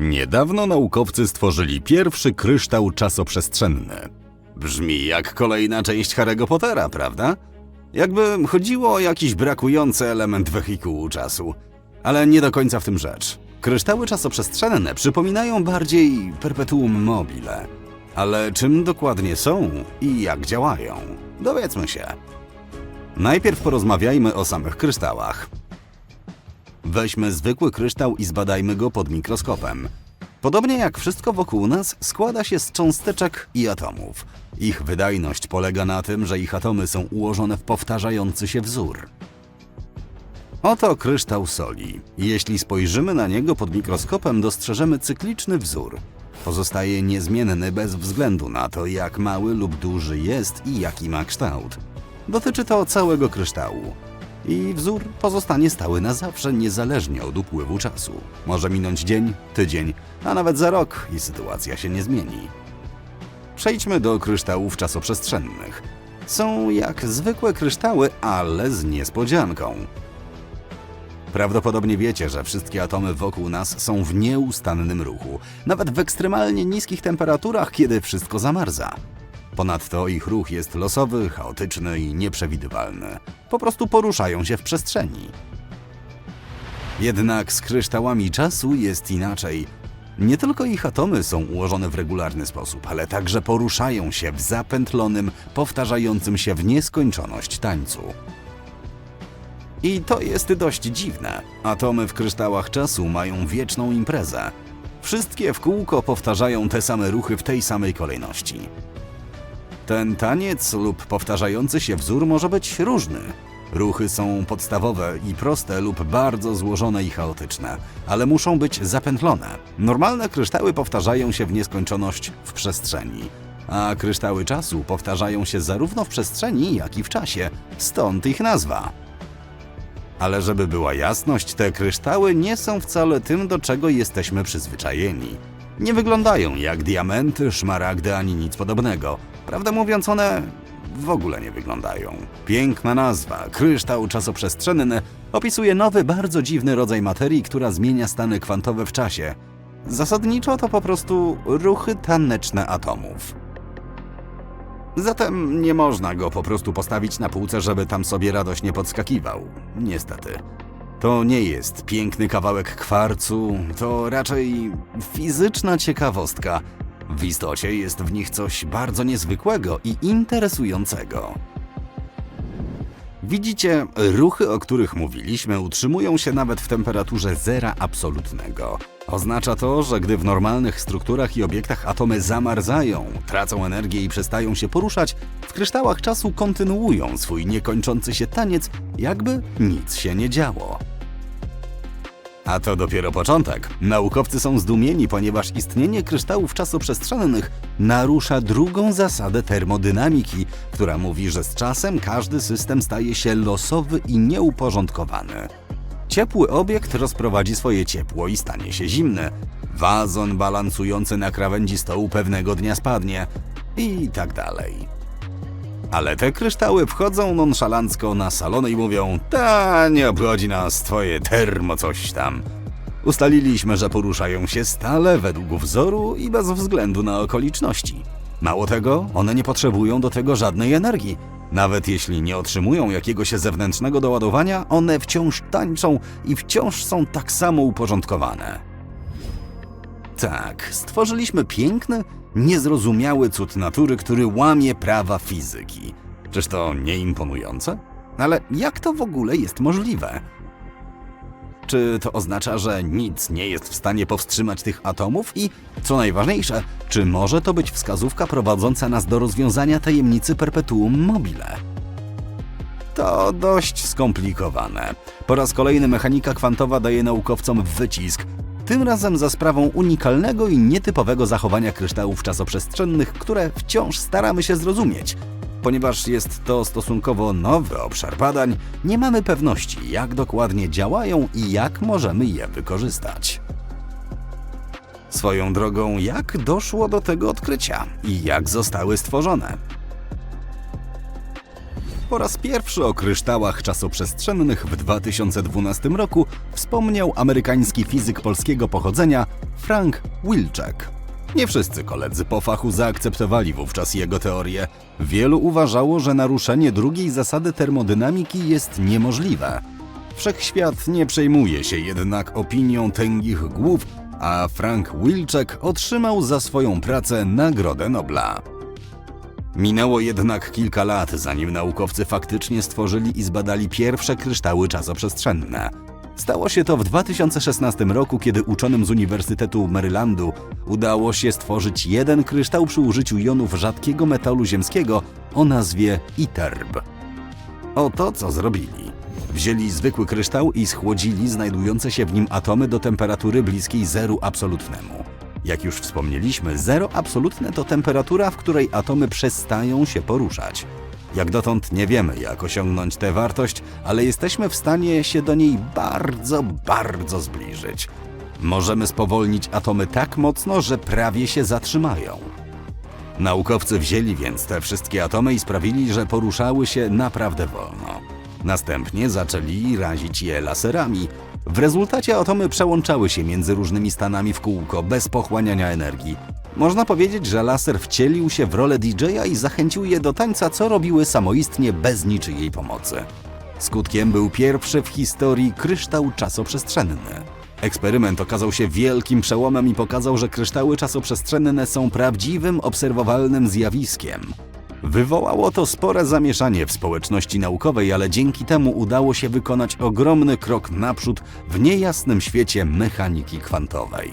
Niedawno naukowcy stworzyli pierwszy kryształ czasoprzestrzenny. Brzmi jak kolejna część Harry'ego Pottera, prawda? Jakby chodziło o jakiś brakujący element wehikułu czasu. Ale nie do końca w tym rzecz. Kryształy czasoprzestrzenne przypominają bardziej perpetuum mobile. Ale czym dokładnie są i jak działają? Dowiedzmy się. Najpierw porozmawiajmy o samych kryształach. Weźmy zwykły kryształ i zbadajmy go pod mikroskopem. Podobnie jak wszystko wokół nas, składa się z cząsteczek i atomów. Ich wydajność polega na tym, że ich atomy są ułożone w powtarzający się wzór. Oto kryształ soli. Jeśli spojrzymy na niego pod mikroskopem, dostrzeżemy cykliczny wzór. Pozostaje niezmienny bez względu na to, jak mały lub duży jest i jaki ma kształt. Dotyczy to całego kryształu. I wzór pozostanie stały na zawsze, niezależnie od upływu czasu. Może minąć dzień, tydzień, a nawet za rok i sytuacja się nie zmieni. Przejdźmy do kryształów czasoprzestrzennych. Są jak zwykłe kryształy, ale z niespodzianką. Prawdopodobnie wiecie, że wszystkie atomy wokół nas są w nieustannym ruchu, nawet w ekstremalnie niskich temperaturach, kiedy wszystko zamarza. Ponadto ich ruch jest losowy, chaotyczny i nieprzewidywalny. Po prostu poruszają się w przestrzeni. Jednak z kryształami czasu jest inaczej. Nie tylko ich atomy są ułożone w regularny sposób, ale także poruszają się w zapętlonym, powtarzającym się w nieskończoność tańcu. I to jest dość dziwne. Atomy w kryształach czasu mają wieczną imprezę. Wszystkie w kółko powtarzają te same ruchy w tej samej kolejności. Ten taniec lub powtarzający się wzór może być różny. Ruchy są podstawowe i proste lub bardzo złożone i chaotyczne, ale muszą być zapętlone. Normalne kryształy powtarzają się w nieskończoność w przestrzeni, a kryształy czasu powtarzają się zarówno w przestrzeni, jak i w czasie, stąd ich nazwa. Ale żeby była jasność, te kryształy nie są wcale tym, do czego jesteśmy przyzwyczajeni. Nie wyglądają jak diamenty, szmaragdy ani nic podobnego. Prawdę mówiąc, one w ogóle nie wyglądają. Piękna nazwa, kryształ czasoprzestrzenny, opisuje nowy, bardzo dziwny rodzaj materii, która zmienia stany kwantowe w czasie. Zasadniczo to po prostu ruchy taneczne atomów. Zatem nie można go po prostu postawić na półce, żeby tam sobie radośnie podskakiwał. Niestety. To nie jest piękny kawałek kwarcu, to raczej fizyczna ciekawostka. W istocie jest w nich coś bardzo niezwykłego i interesującego. Widzicie, ruchy, o których mówiliśmy, utrzymują się nawet w temperaturze zera absolutnego. Oznacza to, że gdy w normalnych strukturach i obiektach atomy zamarzają, tracą energię i przestają się poruszać, w kryształach czasu kontynuują swój niekończący się taniec, jakby nic się nie działo. A to dopiero początek. Naukowcy są zdumieni, ponieważ istnienie kryształów czasoprzestrzennych narusza drugą zasadę termodynamiki, która mówi, że z czasem każdy system staje się losowy i nieuporządkowany. Ciepły obiekt rozprowadzi swoje ciepło i stanie się zimny. Wazon balansujący na krawędzi stołu pewnego dnia spadnie i tak dalej. Ale te kryształy wchodzą nonszalancko na salony i mówią: Ta, nie obchodzi nas twoje termo coś tam. Ustaliliśmy, że poruszają się stale według wzoru i bez względu na okoliczności. Mało tego, one nie potrzebują do tego żadnej energii. Nawet jeśli nie otrzymują jakiegoś zewnętrznego doładowania, one wciąż tańczą i wciąż są tak samo uporządkowane. Tak, stworzyliśmy piękny, niezrozumiały cud natury, który łamie prawa fizyki. Czyż to nie imponujące? Ale jak to w ogóle jest możliwe? Czy to oznacza, że nic nie jest w stanie powstrzymać tych atomów? I co najważniejsze, czy może to być wskazówka prowadząca nas do rozwiązania tajemnicy perpetuum mobile? To dość skomplikowane. Po raz kolejny mechanika kwantowa daje naukowcom wycisk, tym razem za sprawą unikalnego i nietypowego zachowania kryształów czasoprzestrzennych, które wciąż staramy się zrozumieć. Ponieważ jest to stosunkowo nowy obszar badań, nie mamy pewności, jak dokładnie działają i jak możemy je wykorzystać. Swoją drogą, jak doszło do tego odkrycia i jak zostały stworzone? Po raz pierwszy o kryształach czasoprzestrzennych w 2012 roku wspomniał amerykański fizyk polskiego pochodzenia Frank Wilczek. Nie wszyscy koledzy po fachu zaakceptowali wówczas jego teorię. Wielu uważało, że naruszenie drugiej zasady termodynamiki jest niemożliwe. Wszechświat nie przejmuje się jednak opinią tęgich głów, a Frank Wilczek otrzymał za swoją pracę Nagrodę Nobla. Minęło jednak kilka lat, zanim naukowcy faktycznie stworzyli i zbadali pierwsze kryształy czasoprzestrzenne. Stało się to w 2016 roku, kiedy uczonym z Uniwersytetu Marylandu udało się stworzyć jeden kryształ przy użyciu jonów rzadkiego metalu ziemskiego o nazwie ITERB. Oto co zrobili. Wzięli zwykły kryształ i schłodzili znajdujące się w nim atomy do temperatury bliskiej zeru absolutnemu. Jak już wspomnieliśmy, zero absolutne to temperatura, w której atomy przestają się poruszać. Jak dotąd nie wiemy, jak osiągnąć tę wartość, ale jesteśmy w stanie się do niej bardzo, bardzo zbliżyć. Możemy spowolnić atomy tak mocno, że prawie się zatrzymają. Naukowcy wzięli więc te wszystkie atomy i sprawili, że poruszały się naprawdę wolno. Następnie zaczęli razić je laserami. W rezultacie atomy przełączały się między różnymi stanami w kółko bez pochłaniania energii. Można powiedzieć, że laser wcielił się w rolę DJ-a i zachęcił je do tańca, co robiły samoistnie bez niczyjej pomocy. Skutkiem był pierwszy w historii kryształ czasoprzestrzenny. Eksperyment okazał się wielkim przełomem i pokazał, że kryształy czasoprzestrzenne są prawdziwym, obserwowalnym zjawiskiem. Wywołało to spore zamieszanie w społeczności naukowej, ale dzięki temu udało się wykonać ogromny krok naprzód w niejasnym świecie mechaniki kwantowej.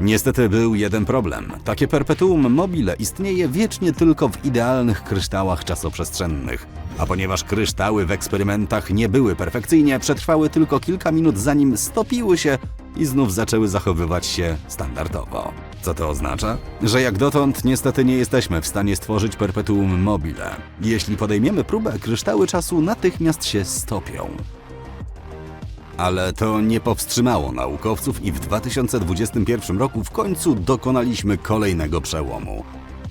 Niestety był jeden problem. Takie perpetuum mobile istnieje wiecznie tylko w idealnych kryształach czasoprzestrzennych. A ponieważ kryształy w eksperymentach nie były perfekcyjnie, przetrwały tylko kilka minut zanim stopiły się i znów zaczęły zachowywać się standardowo. Co to oznacza? Że jak dotąd niestety nie jesteśmy w stanie stworzyć perpetuum mobile. Jeśli podejmiemy próbę, kryształy czasu natychmiast się stopią. Ale to nie powstrzymało naukowców i w 2021 roku w końcu dokonaliśmy kolejnego przełomu.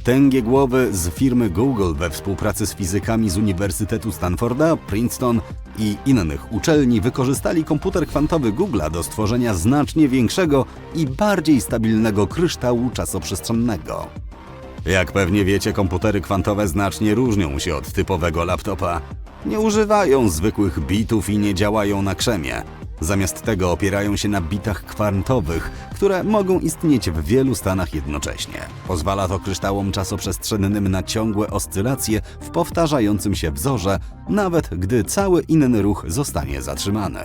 Tęgie głowy z firmy Google we współpracy z fizykami z Uniwersytetu Stanforda, Princeton i innych uczelni wykorzystali komputer kwantowy Google'a do stworzenia znacznie większego i bardziej stabilnego kryształu czasoprzestrzennego. Jak pewnie wiecie, komputery kwantowe znacznie różnią się od typowego laptopa. Nie używają zwykłych bitów i nie działają na krzemie. Zamiast tego opierają się na bitach kwantowych, które mogą istnieć w wielu stanach jednocześnie. Pozwala to kryształom czasoprzestrzennym na ciągłe oscylacje w powtarzającym się wzorze, nawet gdy cały inny ruch zostanie zatrzymany.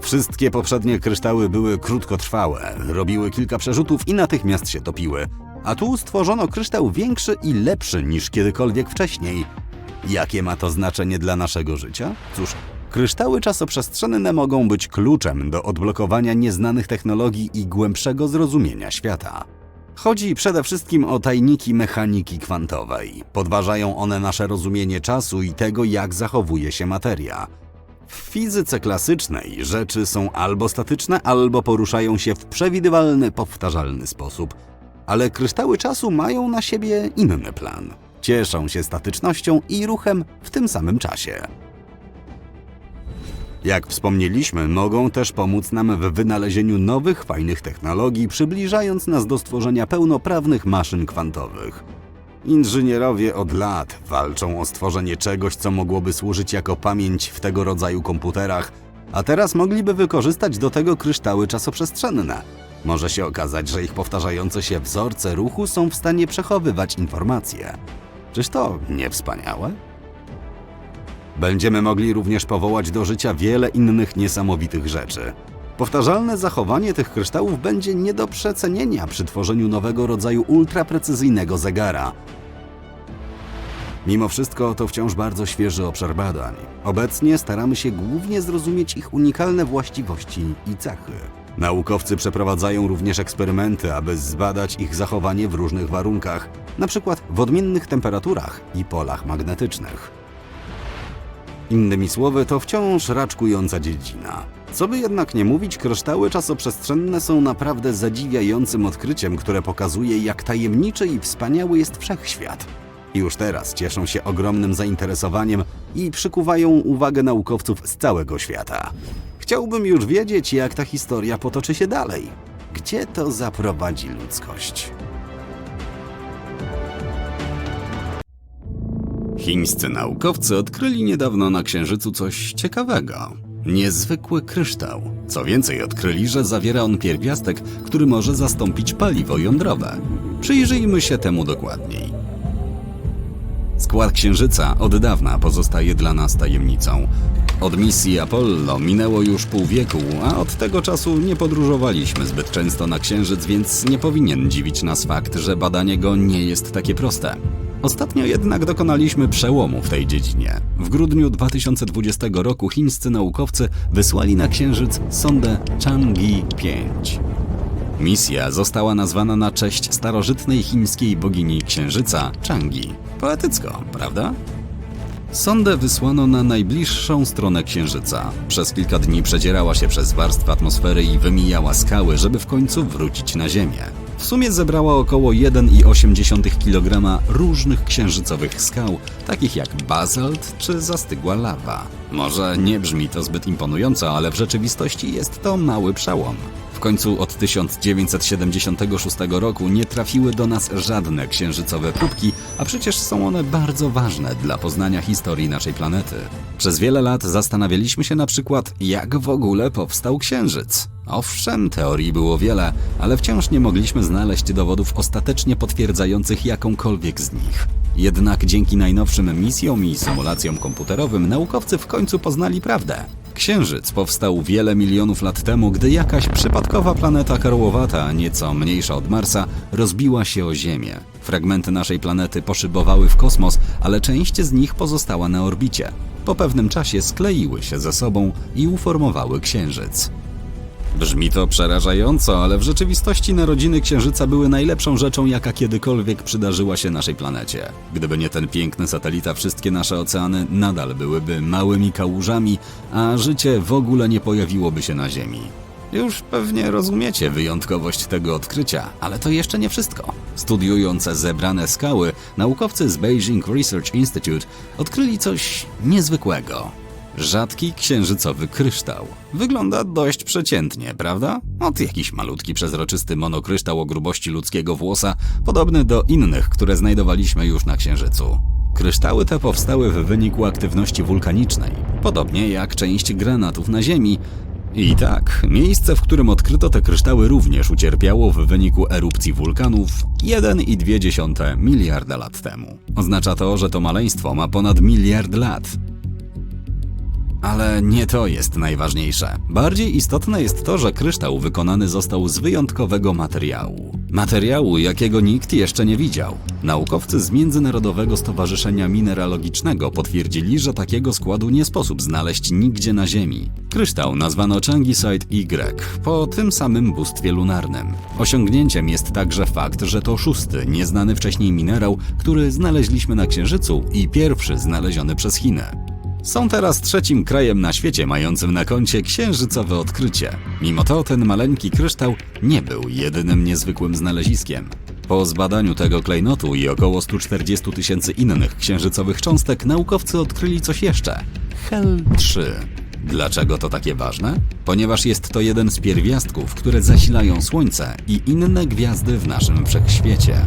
Wszystkie poprzednie kryształy były krótkotrwałe, robiły kilka przerzutów i natychmiast się topiły. A tu stworzono kryształ większy i lepszy niż kiedykolwiek wcześniej. Jakie ma to znaczenie dla naszego życia? Cóż, kryształy czasoprzestrzenne mogą być kluczem do odblokowania nieznanych technologii i głębszego zrozumienia świata. Chodzi przede wszystkim o tajniki mechaniki kwantowej. Podważają one nasze rozumienie czasu i tego, jak zachowuje się materia. W fizyce klasycznej rzeczy są albo statyczne, albo poruszają się w przewidywalny, powtarzalny sposób. Ale kryształy czasu mają na siebie inny plan. Cieszą się statycznością i ruchem w tym samym czasie. Jak wspomnieliśmy, mogą też pomóc nam w wynalezieniu nowych, fajnych technologii, przybliżając nas do stworzenia pełnoprawnych maszyn kwantowych. Inżynierowie od lat walczą o stworzenie czegoś, co mogłoby służyć jako pamięć w tego rodzaju komputerach, a teraz mogliby wykorzystać do tego kryształy czasoprzestrzenne. Może się okazać, że ich powtarzające się wzorce ruchu są w stanie przechowywać informacje. Czyż to nie wspaniałe? Będziemy mogli również powołać do życia wiele innych niesamowitych rzeczy. Powtarzalne zachowanie tych kryształów będzie nie do przecenienia przy tworzeniu nowego rodzaju ultraprecyzyjnego zegara. Mimo wszystko to wciąż bardzo świeży obszar badań. Obecnie staramy się głównie zrozumieć ich unikalne właściwości i cechy. Naukowcy przeprowadzają również eksperymenty, aby zbadać ich zachowanie w różnych warunkach, np. w odmiennych temperaturach i polach magnetycznych. Innymi słowy, to wciąż raczkująca dziedzina. Co by jednak nie mówić, kryształy czasoprzestrzenne są naprawdę zadziwiającym odkryciem, które pokazuje, jak tajemniczy i wspaniały jest wszechświat. Już teraz cieszą się ogromnym zainteresowaniem i przykuwają uwagę naukowców z całego świata. Chciałbym już wiedzieć, jak ta historia potoczy się dalej. Gdzie to zaprowadzi ludzkość? Chińscy naukowcy odkryli niedawno na Księżycu coś ciekawego. Niezwykły kryształ. Co więcej, odkryli, że zawiera on pierwiastek, który może zastąpić paliwo jądrowe. Przyjrzyjmy się temu dokładniej. Skład Księżyca od dawna pozostaje dla nas tajemnicą. Od misji Apollo minęło już pół wieku, a od tego czasu nie podróżowaliśmy zbyt często na Księżyc, więc nie powinien dziwić nas fakt, że badanie go nie jest takie proste. Ostatnio jednak dokonaliśmy przełomu w tej dziedzinie. W grudniu 2020 roku chińscy naukowcy wysłali na Księżyc sondę Chang'e-5. Misja została nazwana na cześć starożytnej chińskiej bogini księżyca Changi. Poetycko, prawda? Sondę wysłano na najbliższą stronę księżyca. Przez kilka dni przedzierała się przez warstwę atmosfery i wymijała skały, żeby w końcu wrócić na Ziemię. W sumie zebrała około 1,8 kg różnych księżycowych skał, takich jak bazalt czy zastygła lawa. Może nie brzmi to zbyt imponująco, ale w rzeczywistości jest to mały przełom. W końcu od 1976 roku nie trafiły do nas żadne księżycowe próbki, a przecież są one bardzo ważne dla poznania historii naszej planety. Przez wiele lat zastanawialiśmy się na przykład, jak w ogóle powstał Księżyc. Owszem, teorii było wiele, ale wciąż nie mogliśmy znaleźć dowodów ostatecznie potwierdzających jakąkolwiek z nich. Jednak dzięki najnowszym misjom i symulacjom komputerowym naukowcy w końcu poznali prawdę. Księżyc powstał wiele milionów lat temu, gdy jakaś przypadkowa planeta karłowata, nieco mniejsza od Marsa, rozbiła się o Ziemię. Fragmenty naszej planety poszybowały w kosmos, ale część z nich pozostała na orbicie. Po pewnym czasie skleiły się ze sobą i uformowały Księżyc. Brzmi to przerażająco, ale w rzeczywistości narodziny Księżyca były najlepszą rzeczą, jaka kiedykolwiek przydarzyła się naszej planecie. Gdyby nie ten piękny satelita, wszystkie nasze oceany nadal byłyby małymi kałużami, a życie w ogóle nie pojawiłoby się na Ziemi. Już pewnie rozumiecie wyjątkowość tego odkrycia, ale to jeszcze nie wszystko. Studiując zebrane skały, naukowcy z Beijing Research Institute odkryli coś niezwykłego. Rzadki księżycowy kryształ. Wygląda dość przeciętnie, prawda? Ot jakiś malutki, przezroczysty monokryształ o grubości ludzkiego włosa, podobny do innych, które znajdowaliśmy już na Księżycu. Kryształy te powstały w wyniku aktywności wulkanicznej, podobnie jak część granatów na Ziemi. I tak, miejsce, w którym odkryto te kryształy również ucierpiało w wyniku erupcji wulkanów 1,2 miliarda lat temu. Oznacza to, że to maleństwo ma ponad miliard lat. Ale nie to jest najważniejsze. Bardziej istotne jest to, że kryształ wykonany został z wyjątkowego materiału. Materiału, jakiego nikt jeszcze nie widział. Naukowcy z Międzynarodowego Stowarzyszenia Mineralogicznego potwierdzili, że takiego składu nie sposób znaleźć nigdzie na Ziemi. Kryształ nazwano Changisite Y po tym samym bóstwie lunarnym. Osiągnięciem jest także fakt, że to szósty, nieznany wcześniej minerał, który znaleźliśmy na Księżycu i pierwszy znaleziony przez Chiny. Są teraz trzecim krajem na świecie mającym na koncie księżycowe odkrycie. Mimo to ten maleńki kryształ nie był jedynym niezwykłym znaleziskiem. Po zbadaniu tego klejnotu i około 140 tysięcy innych księżycowych cząstek naukowcy odkryli coś jeszcze. Hel-3. Dlaczego to takie ważne? Ponieważ jest to jeden z pierwiastków, które zasilają Słońce i inne gwiazdy w naszym wszechświecie.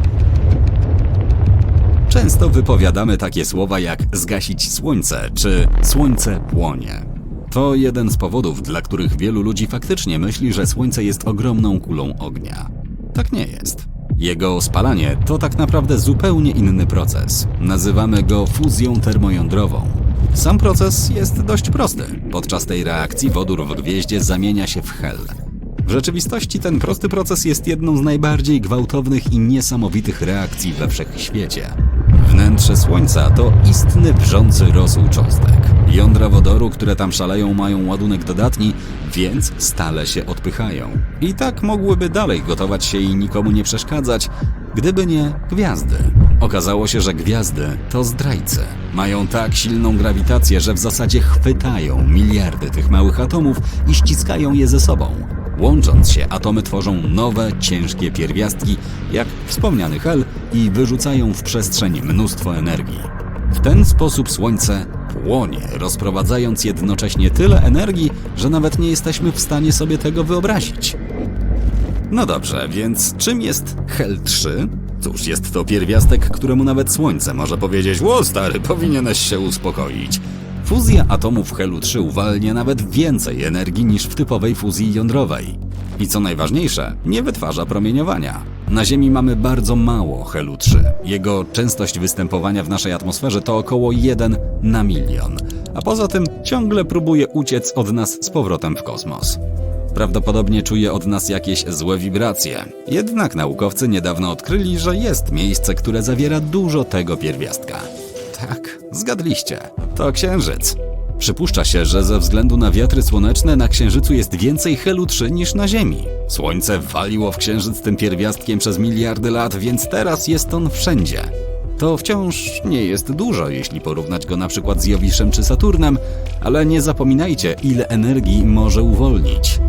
Często wypowiadamy takie słowa jak zgasić słońce czy słońce płonie. To jeden z powodów, dla których wielu ludzi faktycznie myśli, że słońce jest ogromną kulą ognia. Tak nie jest. Jego spalanie to tak naprawdę zupełnie inny proces. Nazywamy go fuzją termojądrową. Sam proces jest dość prosty. Podczas tej reakcji wodór w gwieździe zamienia się w hel. W rzeczywistości ten prosty proces jest jedną z najbardziej gwałtownych i niesamowitych reakcji we wszechświecie. Wnętrze Słońca to istny wrzący rosół cząstek. Jądra wodoru, które tam szaleją, mają ładunek dodatni, więc stale się odpychają. I tak mogłyby dalej gotować się i nikomu nie przeszkadzać, gdyby nie gwiazdy. Okazało się, że gwiazdy to zdrajcy. Mają tak silną grawitację, że w zasadzie chwytają miliardy tych małych atomów i ściskają je ze sobą. Łącząc się, atomy tworzą nowe, ciężkie pierwiastki, jak wspomniany hel, i wyrzucają w przestrzeń mnóstwo energii. W ten sposób Słońce płonie, rozprowadzając jednocześnie tyle energii, że nawet nie jesteśmy w stanie sobie tego wyobrazić. No dobrze, więc czym jest Hel-3? Cóż, jest to pierwiastek, któremu nawet Słońce może powiedzieć Ło stary, powinieneś się uspokoić. Fuzja atomów Helu-3 uwalnia nawet więcej energii niż w typowej fuzji jądrowej. I co najważniejsze, nie wytwarza promieniowania. Na Ziemi mamy bardzo mało Helu-3. Jego częstość występowania w naszej atmosferze to około 1 na milion. A poza tym ciągle próbuje uciec od nas z powrotem w kosmos. Prawdopodobnie czuje od nas jakieś złe wibracje. Jednak naukowcy niedawno odkryli, że jest miejsce, które zawiera dużo tego pierwiastka. Tak, zgadliście. To Księżyc. Przypuszcza się, że ze względu na wiatry słoneczne na Księżycu jest więcej Helu-3 niż na Ziemi. Słońce waliło w Księżyc tym pierwiastkiem przez miliardy lat, więc teraz jest on wszędzie. To wciąż nie jest dużo, jeśli porównać go na przykład z Jowiszem czy Saturnem, ale nie zapominajcie, ile energii może uwolnić.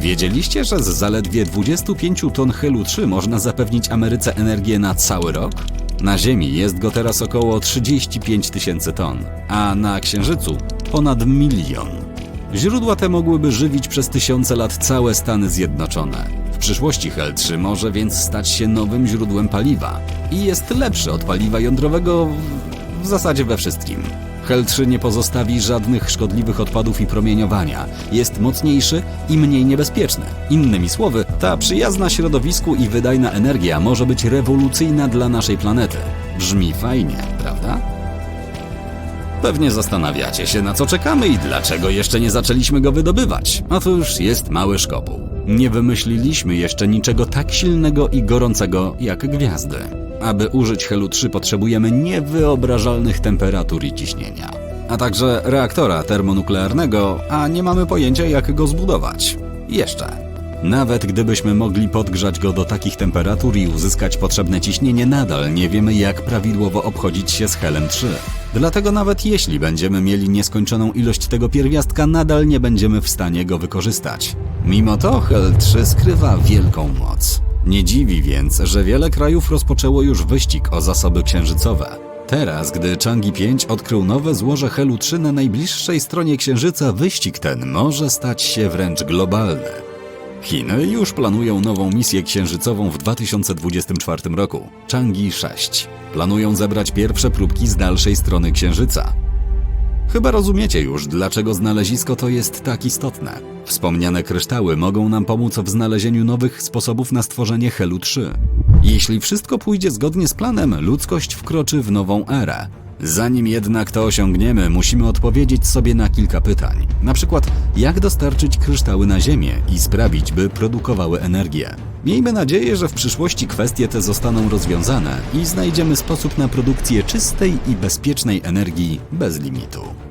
Wiedzieliście, że z zaledwie 25 ton Helu-3 można zapewnić Ameryce energię na cały rok? Na Ziemi jest go teraz około 35 tysięcy ton, a na Księżycu ponad milion. Źródła te mogłyby żywić przez tysiące lat całe Stany Zjednoczone. W przyszłości Hel-3 może więc stać się nowym źródłem paliwa i jest lepszy od paliwa jądrowego w zasadzie we wszystkim. Hel-3 nie pozostawi żadnych szkodliwych odpadów i promieniowania. Jest mocniejszy i mniej niebezpieczny. Innymi słowy, ta przyjazna środowisku i wydajna energia może być rewolucyjna dla naszej planety. Brzmi fajnie, prawda? Pewnie zastanawiacie się, na co czekamy i dlaczego jeszcze nie zaczęliśmy go wydobywać. Otóż jest mały szkopuł. Nie wymyśliliśmy jeszcze niczego tak silnego i gorącego jak gwiazdy. Aby użyć Helu 3 potrzebujemy niewyobrażalnych temperatur i ciśnienia. A także reaktora termonuklearnego, a nie mamy pojęcia jak go zbudować. Jeszcze. Nawet gdybyśmy mogli podgrzać go do takich temperatur i uzyskać potrzebne ciśnienie, nadal nie wiemy, jak prawidłowo obchodzić się z Helem 3. Dlatego nawet jeśli będziemy mieli nieskończoną ilość tego pierwiastka, nadal nie będziemy w stanie go wykorzystać. Mimo to Hel 3 skrywa wielką moc. Nie dziwi więc, że wiele krajów rozpoczęło już wyścig o zasoby księżycowe. Teraz, gdy Changi 5 odkrył nowe złoże Helu 3 na najbliższej stronie Księżyca, wyścig ten może stać się wręcz globalny. Chiny już planują nową misję księżycową w 2024 roku Changi 6. Planują zebrać pierwsze próbki z dalszej strony Księżyca. Chyba rozumiecie już, dlaczego znalezisko to jest tak istotne. Wspomniane kryształy mogą nam pomóc w znalezieniu nowych sposobów na stworzenie Helu 3. Jeśli wszystko pójdzie zgodnie z planem, ludzkość wkroczy w nową erę. Zanim jednak to osiągniemy, musimy odpowiedzieć sobie na kilka pytań. Na przykład, jak dostarczyć kryształy na Ziemię i sprawić, by produkowały energię. Miejmy nadzieję, że w przyszłości kwestie te zostaną rozwiązane i znajdziemy sposób na produkcję czystej i bezpiecznej energii bez limitu.